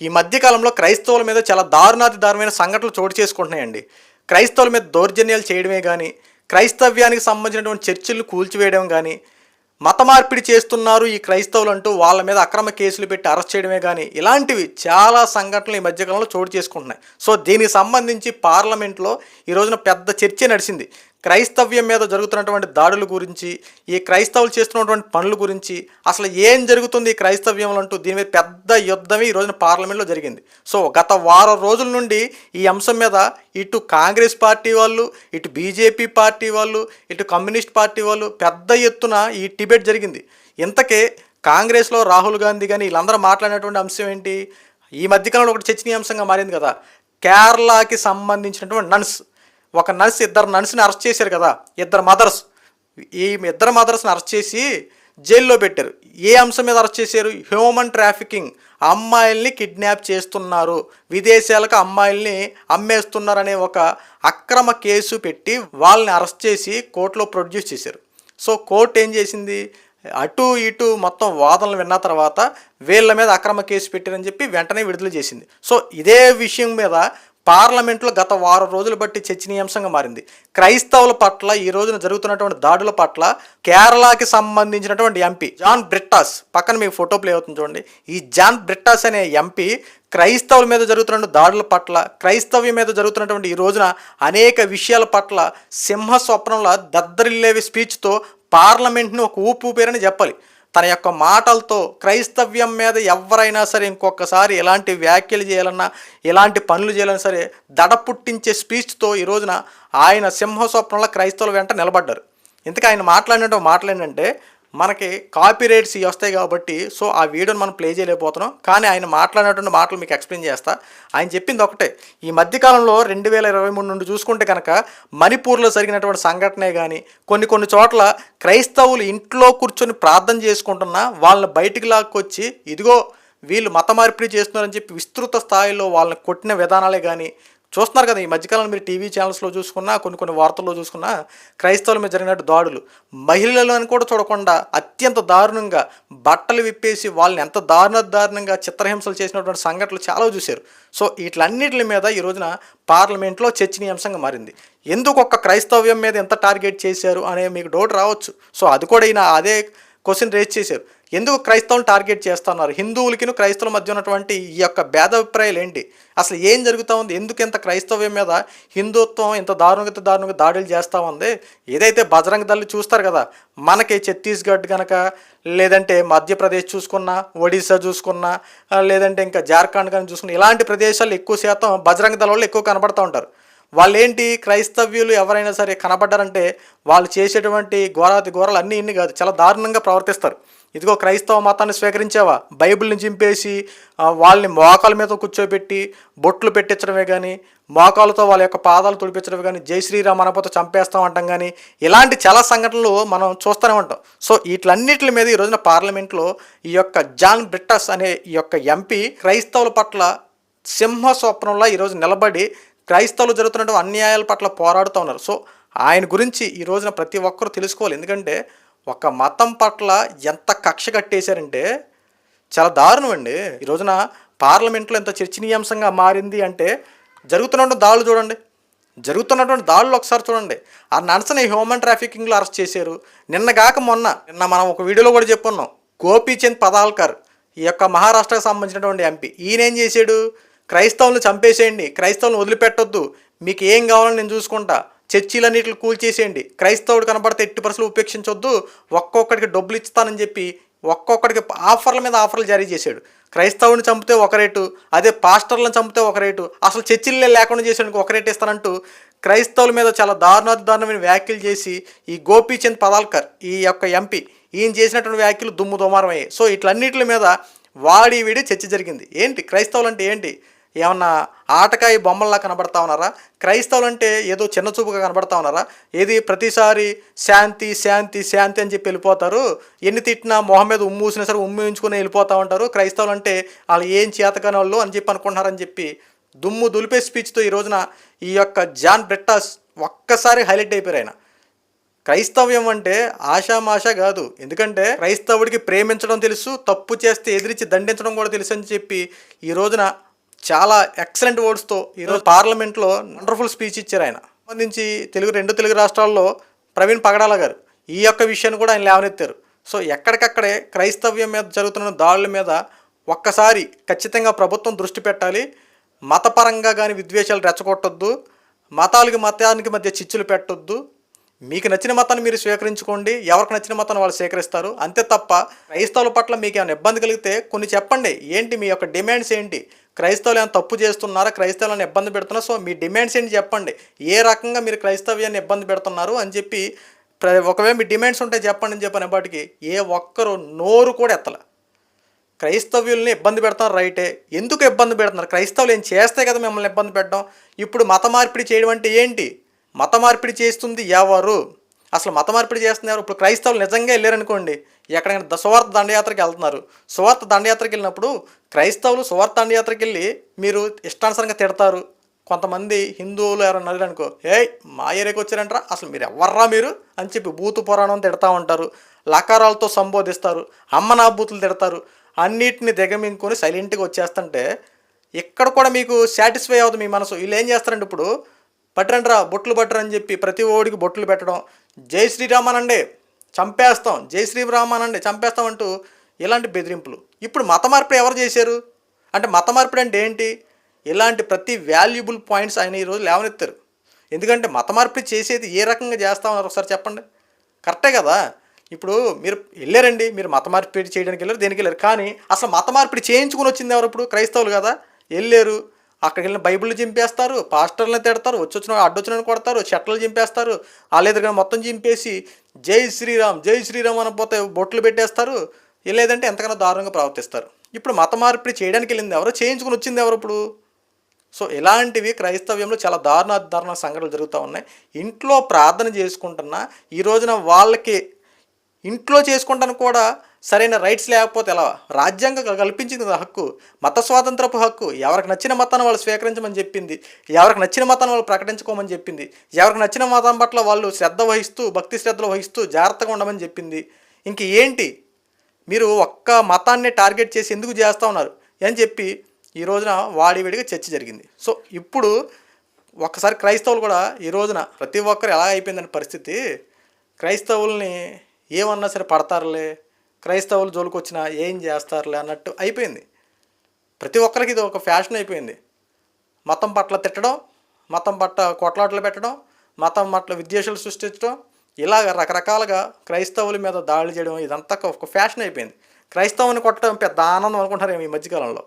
ఈ మధ్యకాలంలో క్రైస్తవుల మీద చాలా దారుణాతి దారుణమైన సంఘటనలు చోటు చేసుకుంటున్నాయండి. క్రైస్తవుల మీద దౌర్జన్యాలు చేయడమే కానీ క్రైస్తవ్యానికి సంబంధించినటువంటి చర్చిలు కూల్చివేయడం కానీ మత మార్పిడి చేస్తున్నారు ఈ క్రైస్తవులు అంటూ వాళ్ళ మీద అక్రమ కేసులు పెట్టి అరెస్ట్ చేయడమే కానీ ఇలాంటివి చాలా సంఘటనలు ఈ మధ్యకాలంలో చోటు చేసుకుంటున్నాయి. సో దీనికి సంబంధించి పార్లమెంట్లో ఈ రోజున పెద్ద చర్చ నడిచింది. క్రైస్తవ్యం మీద జరుగుతున్నటువంటి దాడుల గురించి ఈ క్రైస్తవులు చేస్తున్నటువంటి పనుల గురించి అసలు ఏం జరుగుతుంది ఈ క్రైస్తవ్యంలో అంటూ దీని మీద పెద్ద యుద్ధమే ఈ రోజున పార్లమెంట్లో జరిగింది. సో గత వారం రోజుల నుండి ఈ అంశం మీద ఇటు కాంగ్రెస్ పార్టీ వాళ్ళు ఇటు బీజేపీ పార్టీ వాళ్ళు ఇటు కమ్యూనిస్ట్ పార్టీ వాళ్ళు పెద్ద ఎత్తున ఈ టిబెట్ జరిగింది. ఇంతకే కాంగ్రెస్లో రాహుల్ గాంధీ కానీ వీళ్ళందరూ మాట్లాడినటువంటి అంశం ఏంటి? ఈ మధ్యకాలంలో ఒకటి చర్చనీయాంశంగా మారింది కదా. కేరళకి సంబంధించినటువంటి నన్స్ ఒక నర్స్ ఇద్దరు నర్స్ని అరెస్ట్ చేశారు కదా ఇద్దరు మదర్స్. ఈ ఇద్దరు మదర్స్ని అరెస్ట్ చేసి జైల్లో పెట్టారు. ఏ అంశం మీద అరెస్ట్ చేశారు? Human trafficking. అమ్మాయిల్ని కిడ్నాప్ చేస్తున్నారు. విదేశాలకు అమ్మాయిల్ని అమ్మేస్తున్నారు అనే ఒక అక్రమ కేసు పెట్టి వాళ్ళని అరెస్ట్ చేసి కోర్టులో ప్రొడ్యూస్ చేశారు. సో కోర్టు ఏం చేసింది? అటు ఇటు మొత్తం వాదనలు విన్న తర్వాత వీళ్ళ మీద అక్రమ కేసు పెట్టారని చెప్పి వెంటనే విడుదల చేసింది. సో ఇదే విషయం మీద పార్లమెంట్లో గత వారం రోజులు బట్టి చర్చనీయాంశంగా మారింది. క్రైస్తవుల పట్ల ఈ రోజున జరుగుతున్నటువంటి దాడుల పట్ల కేరళకి సంబంధించినటువంటి ఎంపీ జాన్ బ్రిట్టాస్ పక్కన మీకు ఫోటో ప్లే అవుతుంది చూడండి. ఈ జాన్ బ్రిట్టాస్ అనే ఎంపీ క్రైస్తవుల మీద జరుగుతున్న దాడుల పట్ల క్రైస్తవ్యం మీద జరుగుతున్నటువంటి ఈ రోజున అనేక విషయాల పట్ల సింహ స్వప్నంలో దద్దరిల్లేవి స్పీచ్తో పార్లమెంట్ని ఒక ఊపు ఊపేరని చెప్పాలి. తన యొక్క మాటలతో క్రైస్తవ్యం మీద ఎవరైనా సరే ఇంకొకసారి ఎలాంటి వ్యాఖ్యలు చేయాలన్నా ఎలాంటి పనులు చేయాలన్నా సరే దడ పుట్టించే స్పీచ్తో ఈ రోజున ఆయన సింహ స్వప్నంలో క్రైస్తవుల వెంట నిలబడ్డారు. ఇంతకు ఆయన మాట్లాడినట్టు ఏంటంటే మనకి కాపీ రైట్స్ ఇవి వస్తాయి కాబట్టి సో ఆ వీడియోని మనం ప్లే చేయలేకపోతున్నాం. కానీ ఆయన మాట్లాడినటువంటి మాటలు మీకు ఎక్స్ప్లెయిన్ చేస్తా. ఆయన చెప్పింది ఒకటే. ఈ మధ్యకాలంలో రెండు వేల ఇరవై మూడు నుండి చూసుకుంటే కనుక మణిపూర్లో జరిగినటువంటి సంఘటనే కానీ కొన్ని కొన్ని చోట్ల క్రైస్తవులు ఇంట్లో కూర్చొని ప్రార్థన చేసుకుంటున్నా వాళ్ళని బయటికి లాక్కొచ్చి ఇదిగో వీళ్ళు మత మార్పిడి చేస్తున్నారని చెప్పి విస్తృత స్థాయిలో వాళ్ళని కొట్టిన విధానాలే కానీ చూస్తున్నారు కదా ఈ మధ్యకాలంలో మీరు టీవీ ఛానల్స్లో చూసుకున్నా కొన్ని కొన్ని వార్తల్లో చూసుకున్నా క్రైస్తవుల మీద జరిగినట్టు దాడులు. మహిళలను కూడా చూడకుండా అత్యంత దారుణంగా బట్టలు విప్పేసి వాళ్ళని ఎంత దారుణ దారుణంగా చిత్రహింసలు చేసినటువంటి సంఘటనలు చాలా చూశారు. సో వీటిలన్నిటి మీద ఈ రోజున పార్లమెంట్లో చర్చనీయాంశంగా మారింది. ఎందుకు ఒక్క క్రైస్తవ్యం మీద ఎంత టార్గెట్ చేశారు అనే మీకు డౌట్ రావచ్చు. సో అది కూడా ఈయన అదే క్వశ్చన్ రేజ్ చేశారు. ఎందుకు క్రైస్తవులు టార్గెట్ చేస్తున్నారు? హిందువులకిను క్రైస్తవుల మధ్య ఉన్నటువంటి ఈ యొక్క భేదాభిప్రాయాలు ఏంటి? అసలు ఏం జరుగుతూ ఉంది? ఎందుకు ఇంత క్రైస్తవ్యం మీద హిందుత్వం ఇంత దారుణంగా దారుణంగా దాడులు చేస్తూ ఉంది? ఏదైతే బజరంగ దళ్ళు చూస్తారు కదా మనకి ఛత్తీస్గఢ్ కనుక లేదంటే మధ్యప్రదేశ్ చూసుకున్నా ఒడిశా చూసుకున్నా లేదంటే ఇంకా జార్ఖండ్ కానీ చూసుకున్నా ఇలాంటి ప్రదేశాలు ఎక్కువ శాతం బజరంగ దళ వాళ్ళు ఎక్కువ కనబడుతూ ఉంటారు. వాళ్ళు ఏంటి క్రైస్తవ్యులు ఎవరైనా సరే కనబడ్డారంటే వాళ్ళు చేసేటువంటి ఘోరాతి ఘోరాలు అన్నీ ఇన్ని కాదు చాలా దారుణంగా ప్రవర్తిస్తారు. ఇదిగో క్రైస్తవ మతాన్ని స్వీకరించావా? బైబిల్ని చింపేసి వాళ్ళని మోకాల మీద కూర్చోబెట్టి బొట్లు పెట్టించడమే కానీ మోకాలతో వాళ్ళ యొక్క పాదాలు తుడిపించడమే కానీ జై శ్రీరామ్ అనపోతే చంపేస్తాం అంటాం కానీ ఇలాంటి చాలా సంఘటనలు మనం చూస్తూనే ఉంటాం. సో వీటిలన్నిటి మీద ఈ రోజున పార్లమెంట్లో ఈ యొక్క జాన్ బ్రిట్టస్ అనే ఈ యొక్క ఎంపీ క్రైస్తవుల పట్ల సింహ స్వప్నంలో ఈరోజు నిలబడి క్రైస్తవులు జరుగుతున్న అన్యాయాల పట్ల పోరాడుతూ ఉన్నారు. సో ఆయన గురించి ఈ రోజున ప్రతి ఒక్కరూ తెలుసుకోవాలి. ఎందుకంటే ఒక మతం పట్ల ఎంత కక్ష కట్టేశారంటే చాలా దారుణం అండి. ఈ రోజున పార్లమెంట్లో ఎంత చర్చనీయాంశంగా మారింది అంటే జరుగుతున్నటువంటి దాడులు చూడండి. జరుగుతున్నటువంటి దాడులు ఒకసారి చూడండి. ఆ నర్సని హ్యూమన్ ట్రాఫికింగ్లో అరెస్ట్ చేశారు. నిన్నగాక మొన్న నిన్న మనం ఒక వీడియోలో కూడా చెప్పున్నాం. గోపీచంద్ పదాల్కర్ ఈ యొక్క మహారాష్ట్రకు సంబంధించినటువంటి ఎంపీ. ఈయన ఏం చేశాడు? క్రైస్తవులను చంపేసేయండి క్రైస్తవులను వదిలిపెట్టొద్దు. మీకు ఏం కావాలో నేను చూసుకుంటా. చర్చీలన్నిటిని కూల్చేసేయండి. క్రైస్తవుడు కనబడితే ఎట్టి పరిస్థితులు ఉపేక్షించొద్దు. ఒక్కొక్కడికి డబ్బులు ఇస్తానని చెప్పి ఒక్కొక్కడికి ఆఫర్ల మీద ఆఫర్లు జారీ చేశాడు. క్రైస్తవుని చంపితే ఒక రేటు అదే పాస్టర్లను చంపితే ఒక రేటు అసలు చర్చిలే లేకుండా చేసేందుకు ఒక రేటు ఇస్తానంటూ క్రైస్తవుల మీద చాలా దారుణాతి దారుణమైన వ్యాఖ్యలు చేసి ఈ గోపీచంద్ పదాల్కర్ ఈ యొక్క ఎంపీ ఈయన చేసినటువంటి వ్యాఖ్యలు దుమ్ము దుమారం అయ్యాయి. సో ఇట్లన్నిటి మీద వాడి వీడి చర్చ జరిగింది. ఏంటి? క్రైస్తవులు అంటే ఏంటి? ఏమన్నా ఆటకాయ బొమ్మల్లా కనబడతా ఉన్నారా? క్రైస్తవులు అంటే ఏదో చిన్న చూపుగా కనబడతా ఉన్నారా? ఏది ప్రతిసారి శాంతి శాంతి శాంతి అని చెప్పి వెళ్ళిపోతారు? ఎన్ని తిట్టినా మొహం మీద ఉమ్మూసినా సరే ఉమ్మూయించుకుని వెళ్ళిపోతూ ఉంటారు. క్రైస్తవులు అంటే వాళ్ళు ఏం చేతకాని వాళ్ళు అని చెప్పి అనుకుంటున్నారని చెప్పి దుమ్ము దులిపే స్పీచ్తో ఈ రోజున ఈ యొక్క జాన్ బ్రెట్టాస్ ఒక్కసారి హైలైట్ అయిపోయారు ఆయన. క్రైస్తవ్యం అంటే ఆషామాష కాదు. ఎందుకంటే క్రైస్తవుడికి ప్రేమించడం తెలుసు తప్పు చేస్తే ఎదిరించి దండించడం కూడా తెలుసు అని చెప్పి ఈ రోజున చాలా ఎక్సలెంట్ వర్డ్స్తో ఈరోజు పార్లమెంట్లో వండర్ఫుల్ స్పీచ్ ఇచ్చారు ఆయన. సంబంధించి తెలుగు రెండు తెలుగు రాష్ట్రాల్లో ప్రవీణ్ పగడాల గారు ఈ యొక్క విషయాన్ని కూడా ఆయన లేవనెత్తారు. సో ఎక్కడికక్కడే క్రైస్తవ్యం మీద జరుగుతున్న దాడుల మీద ఒక్కసారి ఖచ్చితంగా ప్రభుత్వం దృష్టి పెట్టాలి. మతపరంగా కానీ విద్వేషాలు రెచ్చగొట్టొద్దు. మతాలకి మతానికి మధ్య చిచ్చులు పెట్టొద్దు. మీకు నచ్చిన మతాన్ని మీరు స్వీకరించుకోండి. ఎవరికి నచ్చిన మతాన్ని వాళ్ళు స్వీకరిస్తారు. అంతే తప్ప క్రైస్తవుల పట్ల మీకు ఏమైనా ఇబ్బంది కలిగితే కొన్ని చెప్పండి. ఏంటి మీ యొక్క డిమాండ్స్ ఏంటి? క్రైస్తవులు ఏమైనా తప్పు చేస్తున్నారా? క్రైస్తవులను ఇబ్బంది పెడుతున్నా సో మీ డిమాండ్స్ ఏంటి చెప్పండి. ఏ రకంగా మీరు క్రైస్తవ్యాన్ని ఇబ్బంది పెడుతున్నారు అని చెప్పి ప్ర- ఒకవేళ మీ డిమాండ్స్ ఉంటే చెప్పండి అని చెప్పిన వాటికి ఏ ఒక్కరు నోరు కూడా ఎత్తల. క్రైస్తవ్యుల్ని ఇబ్బంది పెడతారు రైటే. ఎందుకు ఇబ్బంది పెడుతున్నారు? క్రైస్తవులు ఏం చేస్తే కదా మిమ్మల్ని ఇబ్బంది పెట్టడం? ఇప్పుడు మత మార్పిడి చేయడం అంటే ఏంటి? మత మార్పిడి చేస్తుంది ఎవరు? అసలు మత మార్పిడి చేస్తున్నారు ఇప్పుడు క్రైస్తవులు నిజంగా వెళ్ళారనుకోండి ఎక్కడైనా ద- సువార్త దండయాత్రకి వెళ్తున్నారు. సువార్త దండయాత్రకి వెళ్ళినప్పుడు క్రైస్తవులు సువార్త దండయాత్రకి వెళ్ళి మీరు ఇష్టానుసరంగా తిడతారు. కొంతమంది హిందువులు ఎవరైనా అనుకో ఏయ్ మా ఏరియాకి వచ్చారంటారా అసలు మీరు ఎవర్రా మీరు? అని చెప్పి బూతు పురాణం తిడతా ఉంటారు. లకారాలతో సంబోధిస్తారు. అమ్మ నా బూతులు తిడతారు. అన్నిటిని దిగమింగుకొని సైలెంట్గా వచ్చేస్తుంటే ఇక్కడ కూడా మీకు సాటిస్ఫై అవుతుంది మీ మనసు. వీళ్ళు ఏం చేస్తారంటే ఇప్పుడు పట్టరంట్రా బొట్లు పట్టరని చెప్పి ప్రతి ఓడికి బొట్లు పెట్టడం. జై శ్రీరామ్ అనండి. చంపేస్తాం జై శ్రీరామ్ అనండి చంపేస్తాం అంటూ ఇలాంటి బెదిరింపులు. ఇప్పుడు మత మార్పిడి ఎవరు చేశారు? అంటే మత మార్పిడి అంటే ఏంటి? ఇలాంటి ప్రతి వాల్యుబుల్ పాయింట్స్ ఆయన ఈరోజు లేవనెత్తారు. ఎందుకంటే మత మార్పిడి చేసేది ఏ రకంగా చేస్తా ఉన్నారు ఒకసారి చెప్పండి. కరెక్టే కదా? ఇప్పుడు మీరు వెళ్ళారండి మీరు మత మార్పిడి చేయడానికి వెళ్ళారు దేనికి వెళ్ళారు? కానీ అసలు మత మార్పిడి చేయించుకుని వచ్చింది ఎవరు ఇప్పుడు? క్రైస్తవులు కదా? వెళ్ళారు. అక్కడికి వెళ్ళిన బైబిల్ చింపేస్తారు పాస్టర్లను తిడతారు వచ్చి వచ్చిన అడ్డొచ్చిన కొడతారు చెట్లు చింపేస్తారు వాళ్ళ ఎదురుగా మొత్తం చింపేసి జై శ్రీరామ్ జై శ్రీరామ్ అనపోతే బొట్లు పెట్టేస్తారు లేదంటే ఎంతకన్నా దారుణంగా ప్రవర్తిస్తారు. ఇప్పుడు మత మార్పిడి చేయడానికి వెళ్ళింది ఎవరు? చేయించుకుని వచ్చింది ఎవరు ఇప్పుడు? సో ఇలాంటివి క్రైస్తవ్యంలో చాలా దారుణ దారుణ సంఘటనలు జరుగుతూ ఉన్నాయి. ఇంట్లో ప్రార్థన చేసుకుంటున్నా ఈ రోజున వాళ్ళకి ఇంట్లో చేసుకుంటాను కూడా సరైన రైట్స్ లేకపోతే ఎలా? రాజ్యాంగం కల్పించింది కదా హక్కు. మత స్వాతంత్రపు హక్కు. ఎవరికి నచ్చిన మతాన్ని వాళ్ళు స్వీకరించమని చెప్పింది. ఎవరికి నచ్చిన మతాన్ని వాళ్ళు ప్రకటించుకోమని చెప్పింది. ఎవరికి నచ్చిన మతం పట్ల వాళ్ళు శ్రద్ధ వహిస్తూ భక్తి శ్రద్ధలు వహిస్తూ జాగ్రత్తగా ఉండమని చెప్పింది. ఇంక ఏంటి? మీరు ఒక్క మతాన్ని టార్గెట్ చేసి ఎందుకు చేస్తూ ఉన్నారు? అని చెప్పి ఈ రోజున వాడివిడిగా చర్చ జరిగింది. సో ఇప్పుడు ఒక్కసారి క్రైస్తవులు కూడా ఈ రోజున ప్రతి ఒక్కరు ఎలా అయిపోయిందని పరిస్థితి? క్రైస్తవుల్ని ఏమన్నా సరే పడతారులే. క్రైస్తవులు జోలుకొచ్చినా ఏం చేస్తారులే అన్నట్టు అయిపోయింది. ప్రతి ఒక్కరికి ఇది ఒక ఫ్యాషన్ అయిపోయింది. మతం పట్ల తిట్టడం మతం పట్ల కొట్లాటలు పెట్టడం మతం పట్ల విద్వేషాలు సృష్టించడం ఇలాగ రకరకాలుగా క్రైస్తవుల మీద దాడులు చేయడం ఇదంతా ఒక ఫ్యాషన్ అయిపోయింది. క్రైస్తవుని కొట్టడం పెద్ద ఆనందం అనుకుంటారేమో ఈ మధ్యకాలంలో.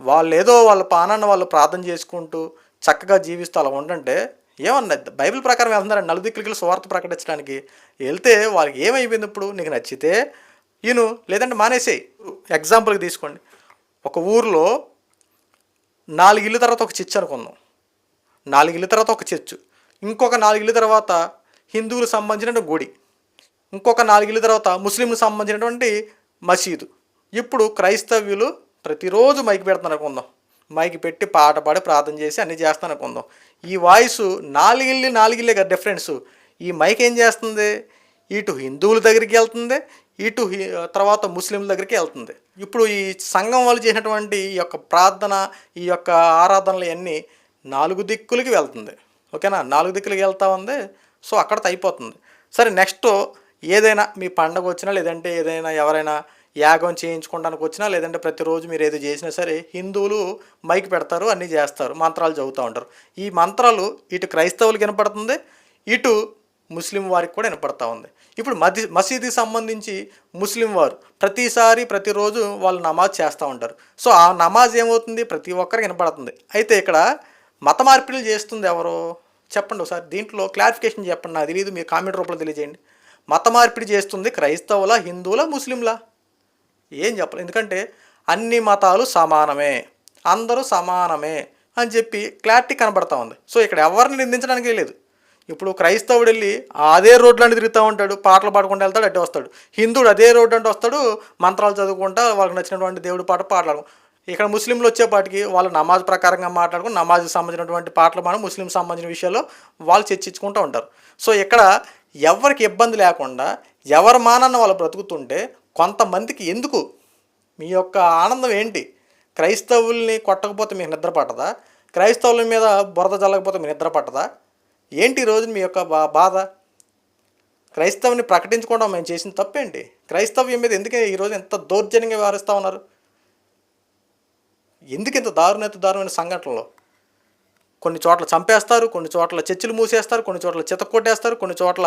వాళ్ళు ఏదో వాళ్ళ పానాన్ని వాళ్ళు ప్రార్థన చేసుకుంటూ చక్కగా జీవిస్తూ అలా ఉండంటే ఏమన్నా బైబిల్ ప్రకారం వెళ్తున్నారండి నలుదిక్కులకి స్వార్థ ప్రకటించడానికి. వెళ్తే వాళ్ళకి ఏమైపోయింది ఇప్పుడు? నీకు నచ్చితే ఈను లేదంటే మానేసేయి. ఎగ్జాంపుల్కి తీసుకోండి. ఒక ఊర్లో నాలుగు ఇల్లు తర్వాత ఒక చర్చ్ అనుకుందాం. నాలుగు ఇల్లు తర్వాత ఒక చర్చ్. ఇంకొక నాలుగు ఇల్లు తర్వాత హిందువులకు సంబంధించిన గుడి. ఇంకొక నాలుగేళ్ళ తర్వాత ముస్లింలకు సంబంధించినటువంటి మసీదు. ఇప్పుడు క్రైస్తవ్యులు ప్రతిరోజు మైక్ పెడుతున్నారు అనుకుందాం. మైకి పెట్టి పాట పాడి ప్రార్థన చేసి అన్ని చేస్తాను అనుకుందాం. ఈ వాయిస్ నాలుగిల్లి నాలుగిల్లే కదా డిఫరెన్స్ ఈ మైక్ ఏం చేస్తుంది? ఇటు హిందువుల దగ్గరికి వెళ్తుంది ఇటు తర్వాత ముస్లింల దగ్గరికి వెళ్తుంది. ఇప్పుడు ఈ సంఘం వాళ్ళు చేసినటువంటి ఈ యొక్క ప్రార్థన ఈ యొక్క ఆరాధనలు అన్నీ నాలుగు దిక్కులకి వెళ్తుంది. ఓకేనా? నాలుగు దిక్కులకి వెళ్తా ఉంది. సో అక్కడతో అయిపోతుంది సరే నెక్స్ట్ ఏదైనా మీ పండగ వచ్చినా లేదంటే ఏదైనా ఎవరైనా యాగం చేయించుకోవడానికి వచ్చినా లేదంటే ప్రతిరోజు మీరు ఏదో చేసినా సరే హిందువులు మైక్ పెడతారు అన్నీ చేస్తారు మంత్రాలు చదువుతూ ఉంటారు. ఈ మంత్రాలు ఇటు క్రైస్తవులకు వినపడుతుంది ఇటు ముస్లిం వారికి కూడా వినపడతా ఉంది. ఇప్పుడు మది మసీదుకి సంబంధించి ముస్లిం వారు ప్రతిసారి ప్రతిరోజు వాళ్ళు నమాజ్ చేస్తూ ఉంటారు. సో ఆ నమాజ్ ఏమవుతుంది? ప్రతి ఒక్కరికి వినపడుతుంది. అయితే ఇక్కడ మత మార్పిడులు చేస్తుంది ఎవరు? చెప్పండి ఒకసారి. దీంట్లో క్లారిఫికేషన్ చెప్పండి. నాకు తెలియదు మీరు కామెంట్ రూపంలో తెలియజేయండి. మత మార్పిడి చేస్తుంది క్రైస్తవుల హిందువుల ముస్లింలా? ఏం చెప్పాలి. ఎందుకంటే అన్ని మతాలు సమానమే. అందరూ సమానమే అని చెప్పి క్లారిటీ కనబడతా ఉంది. సో ఇక్కడ ఎవరిని నిందించడానికి లేదు. ఇప్పుడు క్రైస్తవుడు వెళ్ళి అదే రోడ్లని తిరుగుతూ ఉంటాడు పాటలు పాడుకుంటూ వెళ్తాడు అడ్డు వస్తాడు. హిందువుడు అదే రోడ్డు అంటే వస్తాడు మంత్రాలు చదువుకుంటా వాళ్ళకి నచ్చినటువంటి దేవుడి పాట పాటలు ఇక్కడ ముస్లింలు వచ్చేపాటికి వాళ్ళు నమాజ్ ప్రకారంగా మాట్లాడుకుని నమాజ్కి సంబంధించినటువంటి పాటలు మనం ముస్లిం సంబంధించిన విషయాల్లో వాళ్ళు చర్చించుకుంటూ ఉంటారు. సో ఇక్కడ ఎవరికి ఇబ్బంది లేకుండా ఎవరి మానన్న వాళ్ళు బ్రతుకుతుంటే కొంతమందికి ఎందుకు? మీ యొక్క ఆనందం ఏంటి? క్రైస్తవుల్ని కొట్టకపోతే మీకు నిద్ర పట్టదా? క్రైస్తవుల మీద బురద చల్లకపోతే మీకు నిద్ర పట్టదా? ఏంటి ఈ రోజు మీ యొక్క బా బాధ? క్రైస్తవుని ప్రకటించుకోవడం మేము చేసిన తప్పేంటి? క్రైస్తవ్యం మీద ఎందుకే ఈరోజు ఎంత దౌర్జన్యంగా వ్యవహరిస్తూ ఉన్నారు? ఎందుకు ఇంత దారుణ దారుణమైన సంఘటనలు? కొన్ని చోట్ల చంపేస్తారు కొన్ని చోట్ల చర్చిలు మూసేస్తారు కొన్ని చోట్ల చితక్కొట్టేస్తారు కొన్ని చోట్ల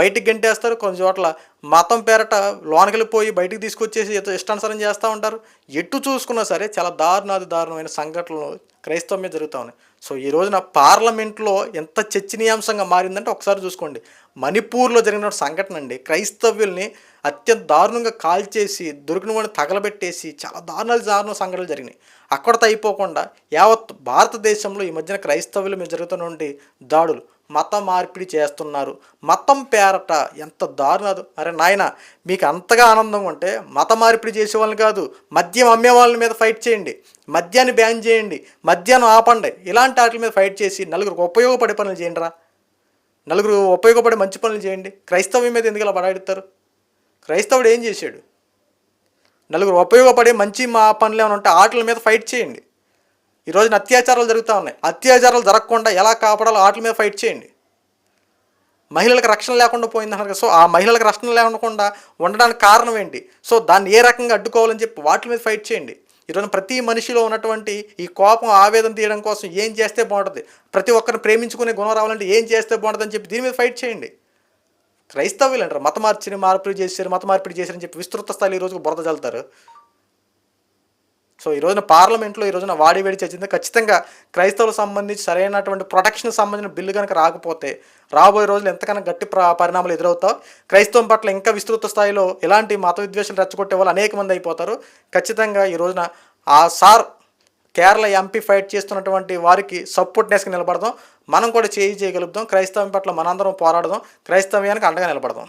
బయటికి గంటేస్తారు కొన్ని చోట్ల మతం పేరట లోనకెళ్ళిపోయి బయటికి తీసుకొచ్చేసి ఇష్టానుసారం చేస్తూ ఉంటారు. ఎటు చూసుకున్నా సరే చాలా దారుణాది దారుణమైన సంఘటనలు క్రైస్తవం మీద జరుగుతూ ఉన్నాయి. సో ఈ రోజున పార్లమెంట్లో ఎంత చర్చనీయాంశంగా మారిందంటే ఒకసారి చూసుకోండి. మణిపూర్లో జరిగిన సంఘటన అండి. క్రైస్తవ్యుల్ని అత్యంత దారుణంగా కాల్చేసి దొరికిన వాడిని తగలబెట్టేసి చాలా దారుణాలు దారుణ సంఘటనలు జరిగినాయి. అక్కడతో అయిపోకుండా యావత్ భారతదేశంలో ఈ మధ్యన క్రైస్తవ్యుల మీద జరుగుతున్నటువంటి దాడులు. మత మార్పిడి చేస్తున్నారు. మతం పేరట ఎంత దారుణదు అరే నాయన మీకు అంతగా ఆనందంగా ఉంటే మత మార్పిడి చేసే వాళ్ళని కాదు మద్యం అమ్మే వాళ్ళ మీద ఫైట్ చేయండి మద్యాన్ని బ్యాన్ చేయండి మద్యాన్ని ఆపండి. ఇలాంటి వాటి మీద ఫైట్ చేసి నలుగురికి ఉపయోగపడే పనులు చేయండి రా నలుగురు ఉపయోగపడే మంచి పనులు చేయండి. క్రైస్తవ్యం మీద ఎందుకు ఇలా పడాడుతారు? క్రైస్తవుడు ఏం చేశాడు? నలుగురు ఉపయోగపడే మంచి మా పనులు ఏమైనా ఉంటే ఆటల మీద ఫైట్ చేయండి. ఈ రోజున అత్యాచారాలు జరుగుతూ ఉన్నాయి. అత్యాచారాలు జరగకుండా ఎలా కాపాడాలో వాటి మీద ఫైట్ చేయండి. మహిళలకు రక్షణ లేకుండా పోయింది అన్నారు కదా. సో ఆ మహిళలకు రక్షణ లేకుండా ఉండడానికి కారణం ఏంటి? సో దాన్ని ఏ రకంగా అడ్డుకోవాలని చెప్పి వాటి మీద ఫైట్ చేయండి. ఈరోజు ప్రతి మనిషిలో ఉన్నటువంటి ఈ కోపం ఆవేదన తీయడం కోసం ఏం చేస్తే బాగుంటుంది? ప్రతి ఒక్కరిని ప్రేమించుకునే గుణం రావాలంటే ఏం చేస్తే బాగుంటుంది అని చెప్పి దీని మీద ఫైట్ చేయండి. క్రైస్తవులు అంటారు మత మార్చిని మార్పిడి చేశారు మత మార్పిడి చేశారని చెప్పి విస్తృత స్థాయిలో ఈ బురద చల్లుతారు సో ఈ రోజున పార్లమెంట్లో ఈ రోజున వాడి వేడి చర్చింది ఖచ్చితంగా క్రైస్తవులకు సంబంధించి సరైనటువంటి ప్రొటెక్షన్ సంబంధించిన బిల్లు కనుక రాకపోతే రాబోయే రోజులు ఎంతకన్నా గట్టి పరిణామాలు ఎదురవుతావు. క్రైస్తవం పట్ల ఇంకా విస్తృత స్థాయిలో ఎలాంటి మత విద్వేషాలు రెచ్చగొట్టే వాళ్ళు అనేక మంది అయిపోతారు. ఖచ్చితంగా ఈ రోజున ఆ సార్ కేరళ ఎంపీ ఫైట్ చేస్తున్నటువంటి వారికి సపోర్ట్నెస్కి నిలబడదాం. మనం కూడా చేయి చేయగలుగుతాం క్రైస్తవం పట్ల మనందరం పోరాడదాం. క్రైస్తవ్యానికి అండగా నిలబడదాం.